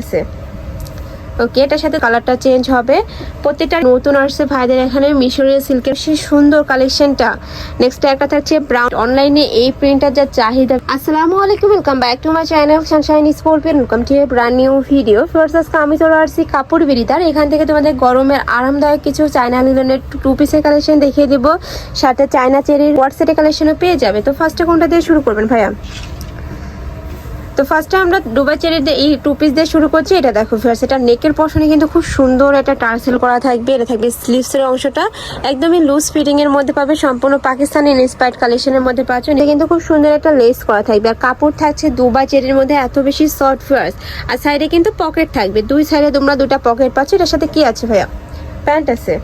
আছে। ওকে এটার সাথে কালারটা চেঞ্জ হবে। প্রত্যেকটা নতুন আসছে ভাইদের এখানে মিশরীয় সিল্কের সেই সুন্দর কালেকশনটা নেক্সট একটা থাকছে ব্রাউন অনলাইনে এই প্রিন্টার যা চাহিদা। আসসালামু আলাইকুম welcome back to my channel Sunshine Sportpian welcome to brand new video আজকে আমি চলে আসছি কাপড় বিরিদার এখান থেকে তোমাদের গরমের আরামদায়ক কিছু চায়না লিলনের টু পিসের কালেকশন দেখিয়ে দেবো। সাথে চায়না চেরির হোয়াটসঅ্যাপে কালেকশনও পেয়ে যাবে। তো ফার্স্টে কোনটা দিয়ে শুরু করবেন ভাইয়া? তো ফার্স্টে আমরা দুবাই চেরি এই টু পিস দিয়ে শুরু করছি, এটা দেখো ফার্স্ট এটা নেকের পশনে কিন্তু খুব সুন্দর একটা টার্সেল করা থাকবে, এটা থাকবে স্লিভসের অংশটা। একদমই লুজ ফিটিং এর মধ্যে পাবে, সম্পূর্ণ পাকিস্তানি ইন্সপায়ার্ড কালেকশনের মধ্যে পাচ্ছ। এটা কিন্তু খুব সুন্দর একটা লেস করা থাকবে, আর কাপড় থাকছে দুবাই চেরির মধ্যে, এত বেশি সফট ফার্স আর সাইডে কিন্তু পকেট থাকবে, দুই সাইডে তোমরা দুটো পকেট পাচ্ছ, এটার সাথে কি আছে ভাইয়া? প্যান্ট আছে।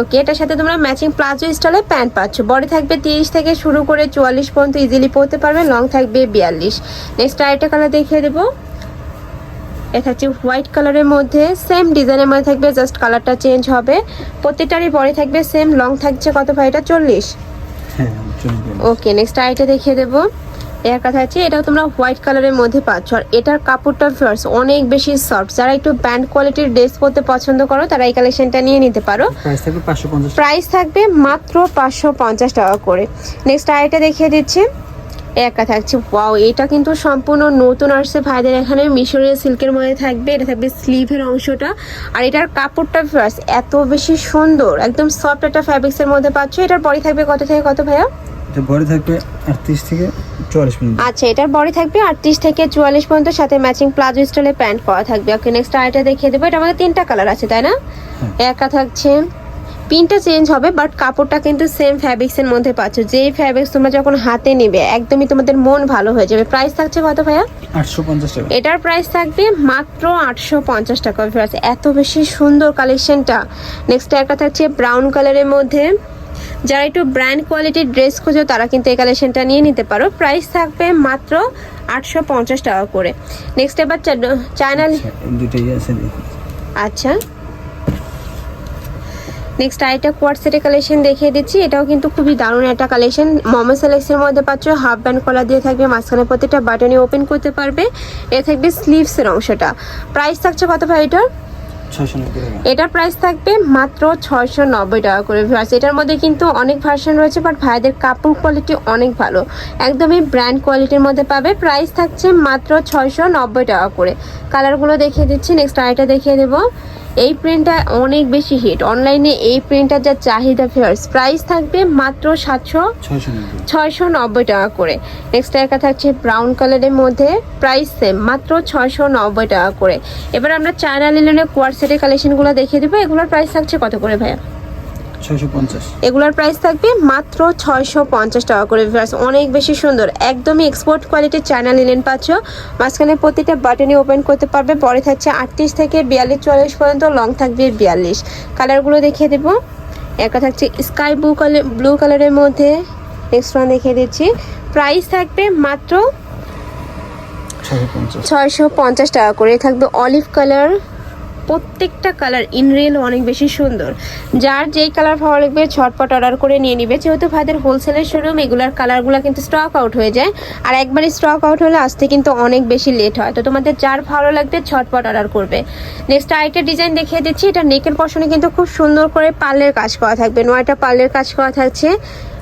ওকে এটার সাথে তোমরা ম্যাচিং প্লাজো স্টাইলে প্যান্ট পাচ্ছ। বডি থাকবে তিরিশ থেকে শুরু করে চুয়াল্লিশ পর্যন্ত ইজিলি পরতে পারবে লং থাকবে বিয়াল্লিশ। নেক্সট আরেকটা কালার দেখিয়ে দেবো। এটা হচ্ছে হোয়াইট কালারের মধ্যে সেম ডিজাইনের মধ্যে থাকবে জাস্ট কালারটা চেঞ্জ হবে। প্রত্যেকটারই বডি থাকবে সেম লং থাকছে কত ভাই? এটা চল্লিশ। হ্যাঁ ওকে নেক্সট আইটা দেখিয়ে দেবো। এর কথা হচ্ছে এটাও তোমরা হোয়াইট কালারের মধ্যে পাচ্ছ। আর এটার কাপড়টা ফার্স্ট অনেক বেশি সফট যারা একটু ব্যান্ড কোয়ালিটির ড্রেস পরতে পছন্দ করো তারা এই কালেকশনটা নিয়ে নিতে পারো। প্রাইস থাকবে মাত্র পাঁচশো পঞ্চাশ টাকা করে। নেক্সট আইটা দেখিয়ে দিচ্ছি। একা থাকছে ওয়াও এটা কিন্তু সম্পূর্ণ নতুন আসছে ভাইদের এখানে। মিশরীয় সিল্কের মধ্যে থাকবে এটা থাকবে স্লিভের অংশটা। আর এটার কাপড়টা ফার্স্ট এত বেশি সুন্দর একদম সফট একটা ফ্যাব্রিক্সের মধ্যে পাচ্ছ। এটার পরে থাকবে কত থেকে কত ভাইয়া? এটা বডি থাকবে আটত্রিশ থেকে চুয়াল্লিশ পর্যন্ত আচ্ছা এটার বডি থাকবে আটত্রিশ থেকে চুয়াল্লিশ পর্যন্ত সাথে ম্যাচিং প্লাজো স্টাইলে প্যান্ট করা থাকবে। ওকে নেক্সট আইটা দেখিয়ে দেবো। এটা আমাদের তিনটা কালার আছে তাই না? হ্যাঁ। একা থাকছে। পিনটা চেঞ্জ হবে বাট কাপড়টা কিন্তু সেম ফ্যাব্রিক্সের মধ্যে পাচ্ছ। যেই ফ্যাব্রিক্স তোমরা যখন হাতে নেবে একদমই তোমাদের মন ভালো হয়ে যাবে। প্রাইস থাকছে কত ভাইয়া? আটশো পঞ্চাশ টাকা। এটার প্রাইস থাকবে মাত্র আটশো পঞ্চাশ টাকা। এত বেশি সুন্দর কালেকশনটা নেক্সট একটা থাকছে ব্রাউন কালারের মধ্যে। যারা একটু ব্র্যান্ড কোয়ালিটির ড্রেস খোঁজো তারা কিন্তু এই কালেকশনটা নিয়ে নিতে পারো। প্রাইস থাকবে মাত্র আটশো পঞ্চাশ টাকা করে। নেক্সট এবার চায়না আচ্ছা, দেখি। আচ্ছা। নেক্সট আরেকটা কোয়ার সেটের কালেকশন দেখিয়ে দিচ্ছি। এটাও কিন্তু খুবই দারুণ একটা কালেকশন মমো সেলেক্সের মধ্যে পাচ্ছ হাফ ব্যান্ড কলার দিয়ে থাকবে। মাঝখানে প্রত্যেকটা বাটনে ওপেন করতে পারবে। এ থাকবে স্লিভসের অংশটা। প্রাইস থাকছে কত ভাই এটার? এটার প্রাইস থাকবে মাত্র ছয়শো নব্বই টাকা করে ভিউয়ার্স এটার মধ্যে কিন্তু অনেক ভার্সন রয়েছে বাট ভাইদের কাপড় কোয়ালিটি অনেক ভালো। একদমই ব্র্যান্ড কোয়ালিটির মধ্যে পাবে। প্রাইস থাকছে মাত্র ছয়শো নব্বই টাকা করে। কালারগুলো দেখিয়ে দিচ্ছি। নেক্সট আরেকটা দেখিয়ে দেবো। এই প্রিন্টটা অনেক বেশি হিট অনলাইনে এই প্রিন্টটার যা চাহিদা ফেয়ার্স প্রাইস থাকবে মাত্র সাতশো ছয়শো নব্বই টাকা করে। নেক্সট একা থাকছে ব্রাউন কালারের মধ্যে প্রাইস সেম মাত্র ছয়শো নব্বই টাকা করে। এবার আমরা চায়না লিলনের কোয়ার সেটের কালেকশনগুলো দেখিয়ে দেবো। এগুলোর প্রাইস থাকছে কত করে ভাইয়া? এগুলোর প্রাইস থাকবে মাত্র ছয়শো পঞ্চাশ টাকা করে ভিউয়ার্স অনেক বেশি সুন্দর একদমই এক্সপোর্ট কোয়ালিটির চায়না লিলেন পাচ্ছ। মাঝখানে প্রতিটা বাটনই ওপেন করতে পারবে। পরে থাকছে আটত্রিশ থেকে বিয়াল্লিশ চুয়াল্লিশ পর্যন্ত লং থাকবে বিয়াল্লিশ। কালারগুলো দেখিয়ে দেবো। একটা থাকছে স্কাই ব্লু কালার ব্লু কালারের মধ্যে। নেক্সট ওয়ান দেখিয়ে দিচ্ছি। প্রাইস থাকবে মাত্র ছয়শো পঞ্চাশ। টাকা করে। থাকবে অলিভ কালার প্রত্যেকটা কালার ইন রিয়েল অনেক বেশি সুন্দর। যার যেই কালার ভালো লাগবে ছটপট অর্ডার করে নিয়ে নিবে। যেহেতু ভাইদের হোলসেলের শোরুম এগুলার কালারগুলো কিন্তু স্টক আউট হয়ে যায়। আর একবারই স্টক আউট হলে আসতে কিন্তু অনেক বেশি লেট হয়। তো তোমাদের যার ভালো লাগবে ছটপট অর্ডার করবে। নেক্সট আরেকটা ডিজাইন দেখিয়ে দিচ্ছি। এটা নেকের পশনে কিন্তু খুব সুন্দর করে পার্লের কাজ করা থাকবে। নয়টা পার্লের কাজ করা থাকছে।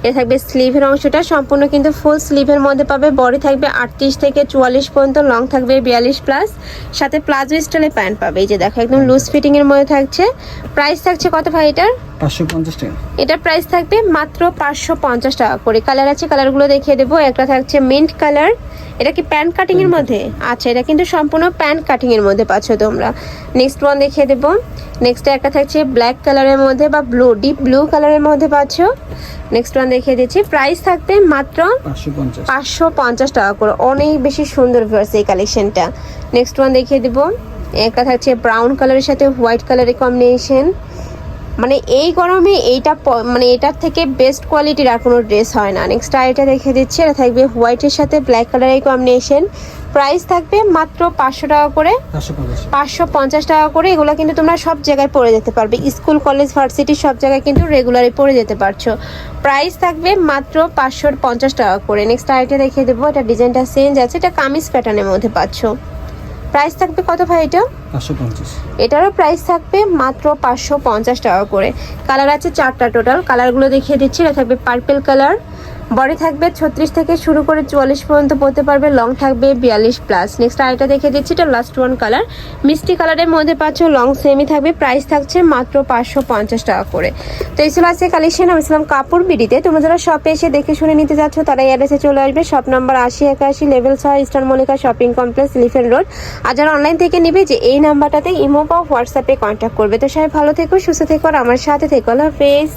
এ থাকবে স্লিভের অংশটা, সম্পূর্ণ কিন্তু ফুল স্লিভের মধ্যে পাবে। বডি থাকবে আটত্রিশ থেকে চুয়াল্লিশ পর্যন্ত লং থাকবে বিয়াল্লিশ প্লাস সাথে প্লাজো স্টাইলে প্যান্ট পাবে। এই যে দেখো, একদম লুজ ফিটিংয়ের মধ্যে থাকছে। প্রাইস থাকছে কত ভাই এটার? পাঁচশো পঞ্চাশ টাকা। এটার প্রাইস থাকবে মাত্র পাঁচশো পঞ্চাশ টাকা করে। কালার আছে কালারগুলো দেখিয়ে দেবো। একটা থাকছে মিন্ট কালার এটা কি প্যান্ট কাটিং এর মধ্যে? আচ্ছা এটা কিন্তু সম্পূর্ণ প্যান্ট কাটিং এর মধ্যে পাচ্ছ তোমরা। নেক্সট ওয়ান দেখিয়ে দেবো। নেক্সট একটা থাকছে ব্ল্যাক কালারের মধ্যে বা ব্লু ডিপ ব্লু কালারের মধ্যে পাচ্ছ। নেক্সট ওয়ান দেখিয়ে দিচ্ছি। প্রাইস থাকবে মাত্র পাঁচশো পঞ্চাশ। পাঁচশো পঞ্চাশ টাকা করে। অনেক বেশি সুন্দর ভিউয়ার্স এই কালেকশনটা নেক্সট ওয়ান দেখিয়ে দিব। একটা থাকছে ব্রাউন কালারের সাথে হোয়াইট কালারের কম্বিনেশন মানে এই গরমে এইটা মানে এটার থেকে বেস্ট কোয়ালিটির আর কোনো ড্রেস হয় না। নেক্সট আইটা দেখে দিচ্ছি এটা থাকবে হোয়াইটের সাথে ব্ল্যাক কালারের কম্বিনেশন প্রাইস থাকবে মাত্র পাঁচশো টাকা করে। পাঁচশো পঞ্চাশ। টাকা করে এগুলো কিন্তু তোমরা সব জায়গায় পরে যেতে পারবে। স্কুল কলেজ ভার্সিটি সব জায়গায় কিন্তু রেগুলারই পরে যেতে পারছ। প্রাইস থাকবে মাত্র পাঁচশো পঞ্চাশ টাকা করে। নেক্সট আরেকটা দেখিয়ে দেবো এটা ডিজাইনটা চেঞ্জ আছে এটা কামিজ প্যাটার্নের মধ্যে পাচ্ছ। প্রাইস থাকবে কত ভাই এটা? এটারও প্রাইস থাকবে মাত্র পাঁচশো পঞ্চাশ টাকা করে। কালার আছে চারটা টোটাল কালারগুলো দেখিয়ে দিচ্ছি। এটা থাকবে পার্পেল কালার বডি থাকবে ছত্রিশ থেকে শুরু করে চুয়াল্লিশ পর্যন্ত পড়তে পারবে। লং থাকবে বিয়াল্লিশ প্লাস নেক্সট আরেকটা দেখে দিচ্ছি। এটা লাস্ট ওয়ান কালার মিষ্টি কালারের মধ্যে পাচ্ছ লং সেমি থাকবে। প্রাইস থাকছে মাত্র পাঁচশো পঞ্চাশ টাকা করে। তো এই ছিল আজকে কালেকশন আমি ছিলাম কাপড় বিডিতে। তোমরা যারা শপে এসে দেখে শুনে নিতে যাচ্ছ তারা অ্যাড্রেসে চলে আসবে। শপ নাম্বার আশি একাশি লেভেল ছয় ইস্টার মল্লিকা শপিং কমপ্লেক্স লিফেন রোড আর যারা অনলাইন থেকে নিবে যে এই নাম্বারটাতে ইমো বা হোয়াটসঅ্যাপে কন্ট্যাক্ট করবে। তো সবাই ভালো থেকো, সুস্থ থেকো, আর আমার সাথে থেকো। আল্লাহ হাফেজ।